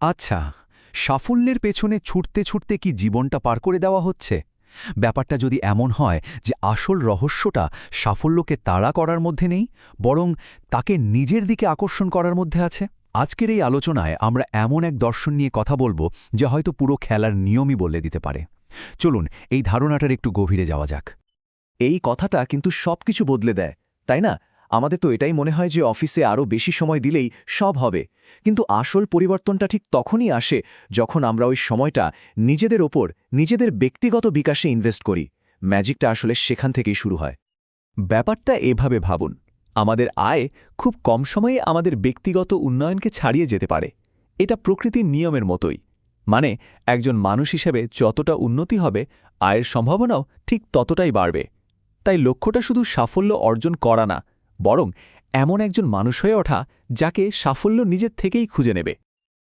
আচ্ছা সাফল্যের পেছনে ছুটতে ছুটতে কি জীবনটা পার করে দেওয়া হচ্ছে? ব্যাপারটা যদি এমন হয় যে আসল রহস্যটা সাফল্যকে তাড়া করার মধ্যে নেই, বরং তাকে নিজের দিকে আকর্ষণ করার মধ্যে আছে? আজকের এই আলোচনায় আমরা এমন এক দর্শন নিয়ে কথা বলব যা হয়তো পুরো খেলার নিয়মই বলে দিতে পারে। চলুন, এই ধারণাটার একটু গভীরে যাওয়া যাক। এই কথাটা কিন্তু সবকিছু বদলে দেয়, তাই না? আমাদের তো এটাই মনে হয় যে অফিসে আরও বেশি সময় দিলেই সব হবে। কিন্তু আসল পরিবর্তনটা ঠিক তখনই আসে যখন আমরা ওই সময়টা নিজেদের ওপর, নিজেদের ব্যক্তিগত বিকাশে ইনভেস্ট করি। ম্যাজিকটা আসলে সেখান থেকেই শুরু হয়। ব্যাপারটা এভাবে ভাবুন, আমাদের আয় খুব কম সময়ে আমাদের ব্যক্তিগত উন্নয়নকে ছাড়িয়ে যেতে পারে। এটা প্রকৃতির নিয়মের মতোই। মানে একজন মানুষ হিসেবে যতটা উন্নতি হবে, আয়ের সম্ভাবনাও ঠিক ততটাই বাড়বে। তাই লক্ষ্যটা শুধু সাফল্য অর্জন করা না বরং এমন একজন মানুষ হয়ে ওঠা যাকে সাফল্য নিজের থেকেই খুঁজে নেবে।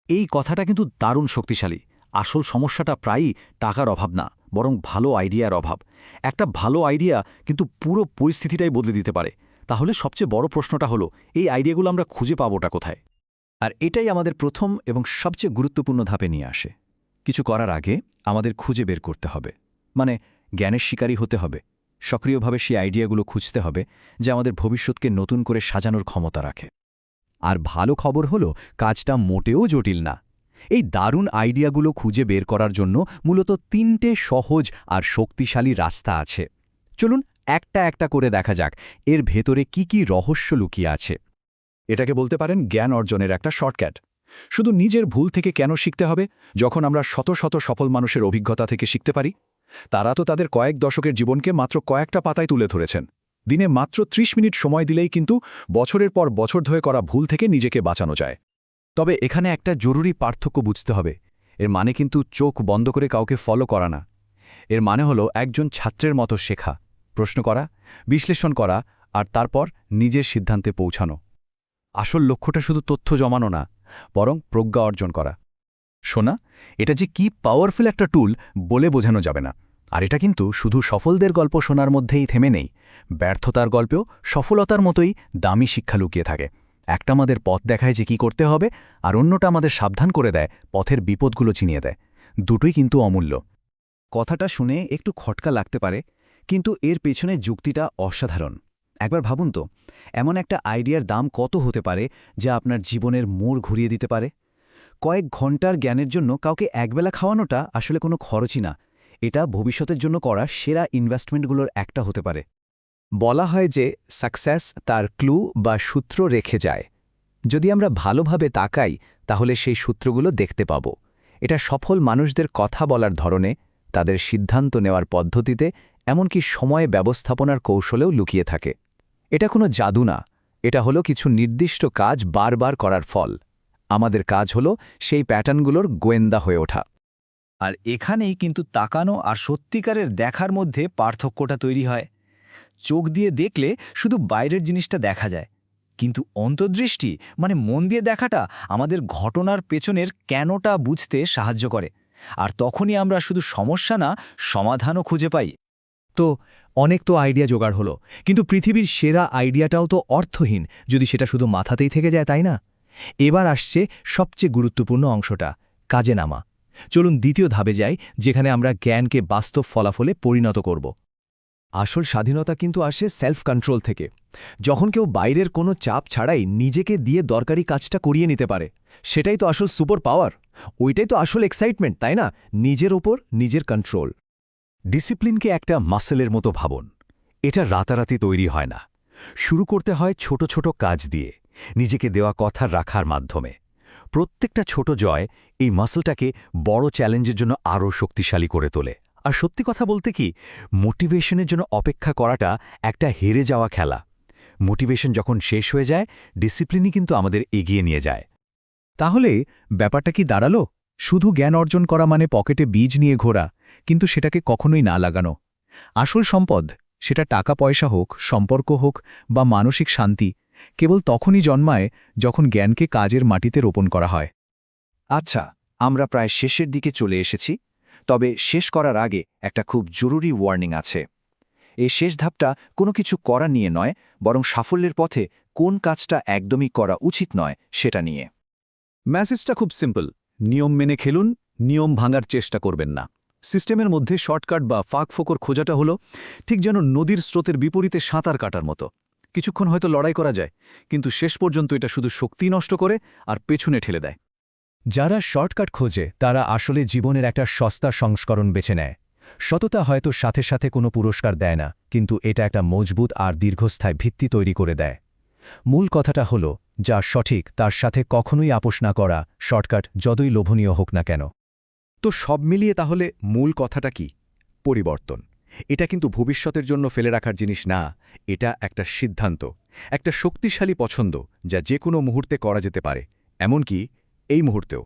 এই কথাটা কিন্তু দারুণ শক্তিশালী। আসল সমস্যাটা প্রায়ই টাকার অভাব না, বরং ভালো আইডিয়ার অভাব। একটা ভালো আইডিয়া কিন্তু পুরো পরিস্থিতিটাই বদলে দিতে পারে। তাহলে সবচেয়ে বড় প্রশ্নটা হলো, এই আইডিয়াগুলো আমরা খুঁজে পাবোটা কোথায়? আর এটাই আমাদের প্রথম এবং সবচেয়ে গুরুত্বপূর্ণ ধাপে নিয়ে আসে। কিছু করার আগে আমাদের খুঁজে বের করতে হবে। মানে জ্ঞানের শিকারী হতে হবে। সক্রিয়ভাবে সেই আইডিয়াগুলো খুঁজতে হবে যা আমাদের ভবিষ্যৎকে নতুন করে সাজানোর ক্ষমতা রাখে। আর ভালো খবর হলো, কাজটা মোটেও জটিল না। এই দারুণ আইডিয়াগুলো খুঁজে বের করার জন্য মূলত তিনটে সহজ আর শক্তিশালী রাস্তা আছে। চলুন একটা একটা করে দেখা যাক, এর ভেতরে কি কি রহস্য লুকিয়ে আছে। এটাকে বলতে পারেন জ্ঞান অর্জনের একটা শর্টকাট। শুধু নিজের ভুল থেকে কেন শিখতে হবে, যখন আমরা শত শত সফল মানুষের অভিজ্ঞতা থেকে শিখতে পারি? তারা তো তাদের কয়েক দশকের জীবনকে মাত্র কয়েকটা পাতায় তুলে ধরেছেন। দিনে মাত্র ৩০ মিনিট সময় দিলেই কিন্তু বছরের পর বছর ধরে করা ভুল থেকে নিজেকে বাঁচানো যায়। তবে এখানে একটা জরুরি পার্থক্য বুঝতে হবে। এর মানে কিন্তু চোখ বন্ধ করে কাউকে ফলো করা না। এর মানে হলো একজন ছাত্রের মতো শেখা, প্রশ্ন করা, বিশ্লেষণ করা, আর তারপর নিজের সিদ্ধান্তে পৌঁছানো। আসল লক্ষ্যটা শুধু তথ্য জমানো না, বরং প্রজ্ঞা অর্জন করা। শোনা, এটা যে কি পাওয়ারফুল একটা টুল বলে বোঝানো যাবে না। আর এটা কিন্তু শুধু সফলদের গল্প শোনার মধ্যেই থেমে নেই, ব্যর্থতার গল্পেও সফলতার মতোই দামি শিক্ষা লুকিয়ে থাকে। একটা আমাদের পথ দেখায় যে কি করতে হবে, আর অন্যটা আমাদের সাবধান করে দেয়, পথের বিপদগুলো চিনিয়ে দেয়। দুটোই কিন্তু অমূল্য। কথাটা শুনে একটু খটকা লাগতে পারে, কিন্তু এর পেছনে যুক্তিটা অসাধারণ। একবার ভাবুন তো, এমন একটা আইডিয়ার দাম কত হতে পারে, যা আপনার জীবনের মোড় ঘুরিয়ে দিতে পারে? কয়েক ঘণ্টার জ্ঞানের জন্য কাউকে একবেলা খাওয়ানোটা আসলে কোনো খরচই না। এটা ভবিষ্যতের জন্য করা সেরা ইনভেস্টমেন্টগুলোর একটা হতে পারে। বলা হয় যে সাকসেস তার ক্লু বা সূত্র রেখে যায়। যদি আমরা ভালোভাবে তাকাই, তাহলে সেই সূত্রগুলো দেখতে পাব। এটা সফল মানুষদের কথা বলার ধরনে, তাদের সিদ্ধান্ত নেওয়ার পদ্ধতিতে, এমনকি সময় ব্যবস্থাপনার কৌশলেও লুকিয়ে থাকে। এটা কোনো জাদু না। এটা হলো কিছু নির্দিষ্ট কাজ বারবার করার ফল। আমাদের কাজ হলো সেই প্যাটার্নগুলোর গোয়েন্দা হয়ে ওঠা। আর এখানেই কিন্তু তাকানো আর সত্যিকারের দেখার মধ্যে পার্থক্যটা তৈরি হয়। চোখ দিয়ে দেখলে শুধু বাইরের জিনিসটা দেখা যায়। কিন্তু অন্তর্দৃষ্টি মানে মন দিয়ে দেখাটা আমাদের ঘটনার পেছনের কেনটা বুঝতে সাহায্য করে। আর তখনই আমরা শুধু সমস্যা না সমাধানও খুঁজে পাই। তো অনেক তো আইডিয়া জোগাড় হলো কিন্তু পৃথিবীর সেরা আইডিয়াটাও তো অর্থহীন যদি সেটা শুধু মাথাতেই থেকে যায় তাই না? এবার আসছে সবচেয়ে গুরুত্বপূর্ণ অংশটা, কাজে নামা। চলুন দ্বিতীয় ধাপে যাই, যেখানে আমরা জ্ঞানকে বাস্তব ফলাফলে পরিণত করব। আসল স্বাধীনতা কিন্তু আসে সেলফ কন্ট্রোল থেকে। যখন কেউ বাইরের কোনো চাপ ছাড়াই নিজেকে দিয়ে দরকারি কাজটা করিয়ে নিতে পারে, সেটাই তো আসল সুপার পাওয়ার ওইটাই তো আসল এক্সাইটমেন্ট তাই না? নিজের ওপর নিজের কন্ট্রোল ডিসিপ্লিনকে একটা মাসেলের মতো ভাবুন। এটা রাতারাতি তৈরি হয় না। শুরু করতে হয় ছোট ছোট কাজ দিয়ে। নিজেকে দেওয়া কথা রাখার মাধ্যমে। প্রত্যেকটা ছোট জয় এই মাসলটাকে বড় চ্যালেঞ্জের জন্য আরও শক্তিশালী করে তোলে। আর সত্যি কথা বলতে কি, মোটিভেশনের জন্য অপেক্ষা করাটা একটা হেরে যাওয়া খেলা। মোটিভেশন যখন শেষ হয়ে যায়, ডিসিপ্লিনই কিন্তু আমাদের এগিয়ে নিয়ে যায়। তাহলে ব্যাপারটা কি দাঁড়াল? শুধু জ্ঞান অর্জন করা মানে পকেটে বীজ নিয়ে ঘোরা, কিন্তু সেটাকে কখনোই না লাগানো। আসল সম্পদ, সেটা টাকা পয়সা হোক, সম্পর্ক হোক বা মানসিক শান্তি কেবল তখনই জন্মায় যখন জ্ঞানকে কাজের মাটিতে রোপণ করা হয়। আচ্ছা আমরা প্রায় শেষের দিকে চলে এসেছি, তবে শেষ করার আগে একটা খুব জরুরি ওয়ার্নিং আছে। এই শেষ ধাপটা কোনো কিছু করা নিয়ে নয়, বরং সাফল্যের পথে কোন কাজটা একদমই করা উচিত নয় সেটা নিয়ে। ম্যাসেজটা খুব সিম্পল নিয়ম মেনে খেলুন, নিয়ম ভাঙার চেষ্টা করবেন না। সিস্টেমের মধ্যে শর্টকাট বা ফাঁক ফোকর খোঁজাটা হলো ঠিক যেন নদীর স্রোতের বিপরীতে সাঁতার কাটার মতো। কিছুক্ষণ হয়তো লড়াই করা যায়, কিন্তু শেষ পর্যন্ত এটা শুধু শক্তি নষ্ট করে আর পেছনে ঠেলে দেয়। যারা শর্টকাট খোঁজে, তারা আসলে জীবনের একটা সস্তা সংস্করণ বেছে নেয়। সততা হয়তো সাথে সাথে কোনো পুরস্কার দেয় না, কিন্তু এটা একটা মজবুত আর দীর্ঘস্থায়ী ভিত্তি তৈরি করে দেয়। মূল কথাটা হল, যা সঠিক, তার সাথে কখনোই আপোষ না করা, শর্টকাট যতই লোভনীয় হোক না কেন। তো সব মিলিয়ে তাহলে মূল কথাটা কি? পরিবর্তন। এটা কিন্তু ভবিষ্যতের জন্য ফেলে রাখার জিনিস না, এটা একটা সিদ্ধান্ত, একটা শক্তিশালী পছন্দ যা যে কোনো মুহূর্তে করা যেতে পারে, এমনকি এই মুহূর্তেও।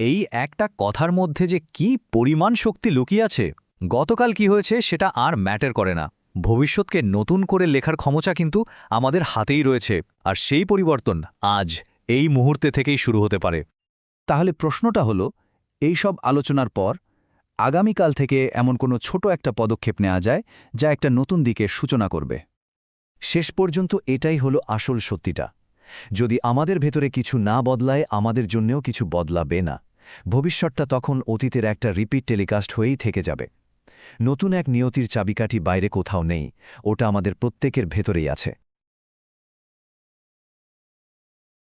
এই একটা কথার মধ্যে যে কি পরিমাণ শক্তি লুকিয়ে আছে, গতকাল কি হয়েছে সেটা আর ম্যাটার করে না। ভবিষ্যৎকে নতুন করে লেখার ক্ষমতা কিন্তু আমাদের হাতেই রয়েছে, আর সেই পরিবর্তন আজ এই মুহূর্তে থেকেই শুরু হতে পারে। তাহলে প্রশ্নটা হলো, এই সব আলোচনার পর আগামীকাল থেকে এমন কোনো ছোট একটা পদক্ষেপ নেওয়া যায়, যা একটা নতুন দিকের সূচনা করবে। শেষ পর্যন্ত এটাই হলো আসল সত্যিটা। যদি আমাদের ভেতরে কিছু না বদলায়, আমাদের জন্যেও কিছু বদলাবে না। ভবিষ্যৎটা তখন অতীতের একটা রিপিট টেলিকাস্ট হয়েই থেকে যাবে। নতুন এক নিয়তির চাবিকাঠি বাইরে কোথাও নেই, ওটা আমাদের প্রত্যেকের ভেতরেই আছে।